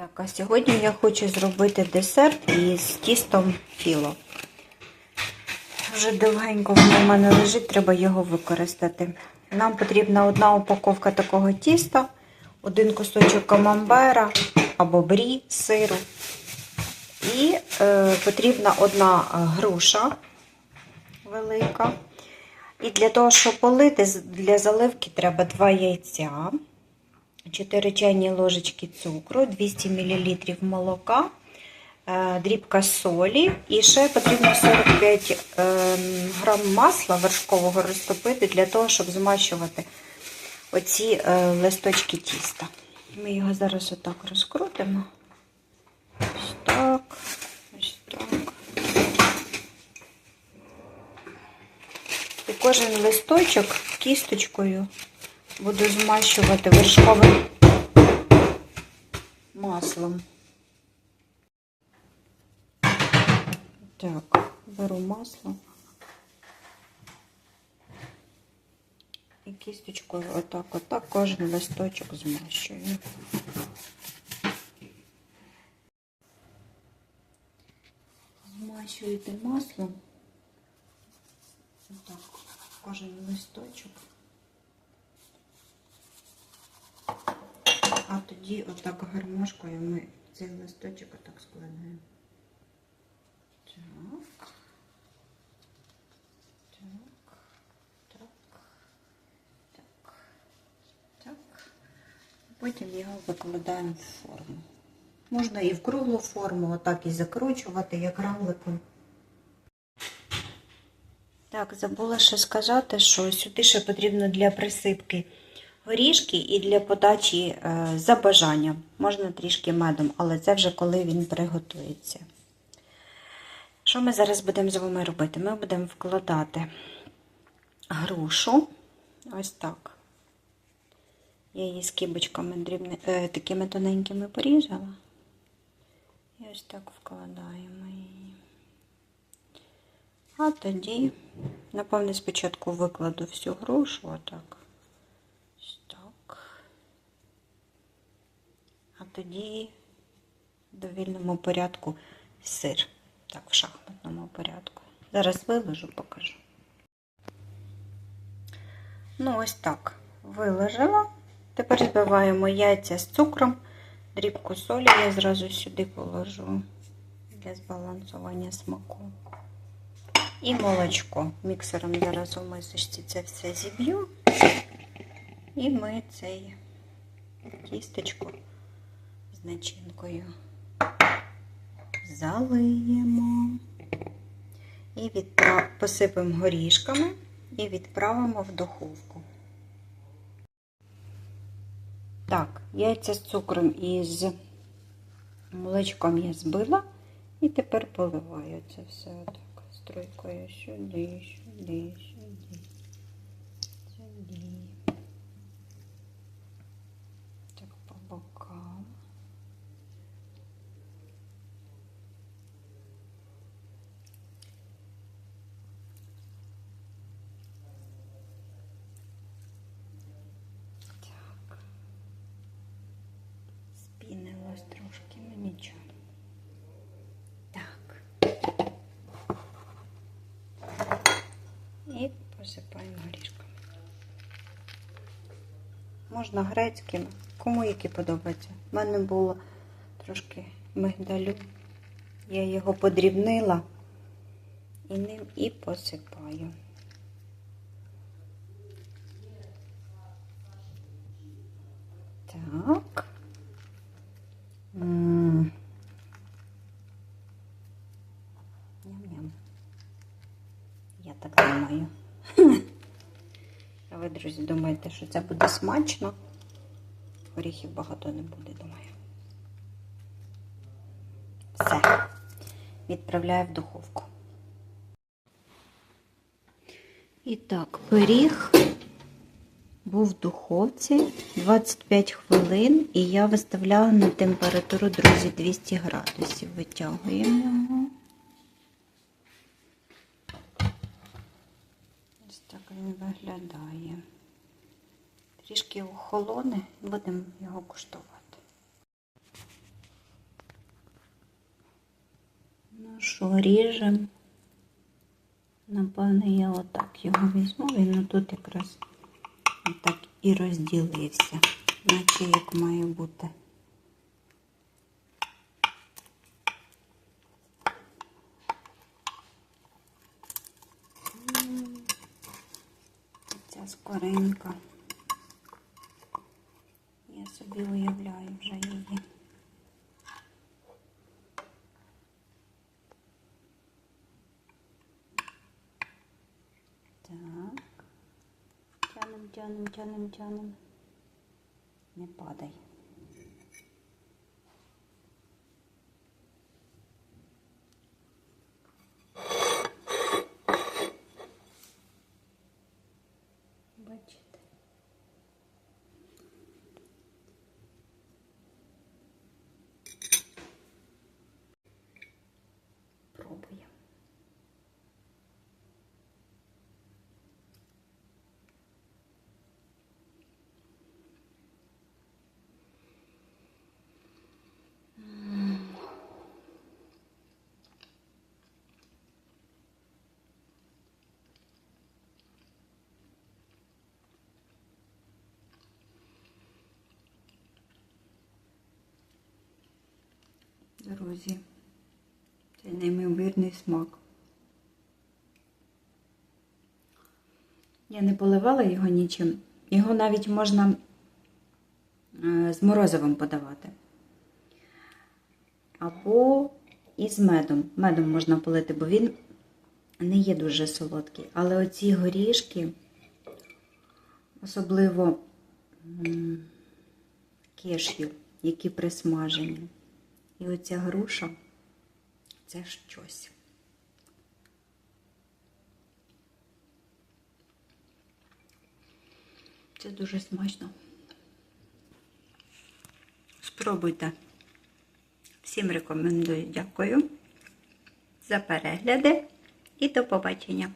Так, а сьогодні я хочу зробити десерт із тістом філо. Вже довгенько воно в мене лежить, треба його використати. Нам потрібна одна упаковка такого тіста, один кусочок камамбера або брі, сиру. І е, потрібна одна груша велика. І для того, щоб полити, для заливки треба 2 яйця, 4 чайні ложечки цукру, 200 мл молока, е, дрібка солі і ще потрібно 45 е, грам масла вершкового розтопити для того, щоб змащувати оці е, листочки тіста. Ми його зараз отак розкрутимо. Ось так, ось так. І кожен листочок кісточкою буду змащувати вершковим маслом. Так, беру масло і кісточкою отак, отак кожен листочок змащую. Змащуєте маслом. Отак, кожен листочок. А тоді отак гармошкою ми цей листочок отак складаємо. Так. Так. Так. Так. Так. Потім його викладаємо в форму. Можна і в круглу форму, отак і закручувати, як равликом. Так, забула ще сказати, що сюди ще потрібно для присипки горішки і для подачі е, за бажанням. Можна трішки медом, але це вже коли він приготується. Що ми зараз будемо з вами робити? Ми будемо вкладати грушу. Ось так. Я її скибочками дрібни, е, такими тоненькими порізала. І ось так вкладаємо її. А тоді, напевне, спочатку викладу всю грушу, отак. Ось так. А тоді в довільному порядку сир. Так, в шахматному порядку. Зараз виложу, покажу. Ну, ось так. Виложила. Тепер збиваємо яйця з цукром. Дрібку солі я зразу сюди положу для збалансування смаку. І молочко. Міксером зараз у мисочці це все зіб'ю. І ми цей тістечко начинкою залиємо. І відправ... посипемо горішками і відправимо в духовку. Так, яйця з цукром і з молочком я збила. І тепер поливаю це все отак струйкою сюди, сюди, сюди, сюди. Так, по бокам. Так. Спінилось трошки, ну нічого. Так. І посипаємо горішками. Можна грецькими, кому які подобаються. У мене було трошки мигдалю. Я його подрібнила і ним і посипаю. Так. М. Ням-ням. Я так думаю. А ви, друзі, думаєте, що це буде смачно? Горіхів багато не буде, думаю. Все. Відправляю в духовку. І так, пиріг був в духовці 25 хвилин, і я виставляла на температуру, друзі, 200 градусів. Витягуємо його. Ось так він виглядає. Трішки охолоне, будемо його куштувати. Ну що, ріжемо. Напевно, я отак його візьму, він тут якраз отак і розділився, наче як має бути. Ця. Я собі уявляю вже її. Так. Тянем, тянем, тянем, тянем. Не падай. Друзі, це неймовірний смак. Я не поливала його нічим. Його навіть можна е, з морозивом подавати. Або із медом. Медом можна полити, бо він не є дуже солодкий. Але оці горішки, особливо кешю, які присмажені. І оця груша це щось. Це дуже смачно. Спробуйте. Всім рекомендую. Дякую за перегляди і до побачення.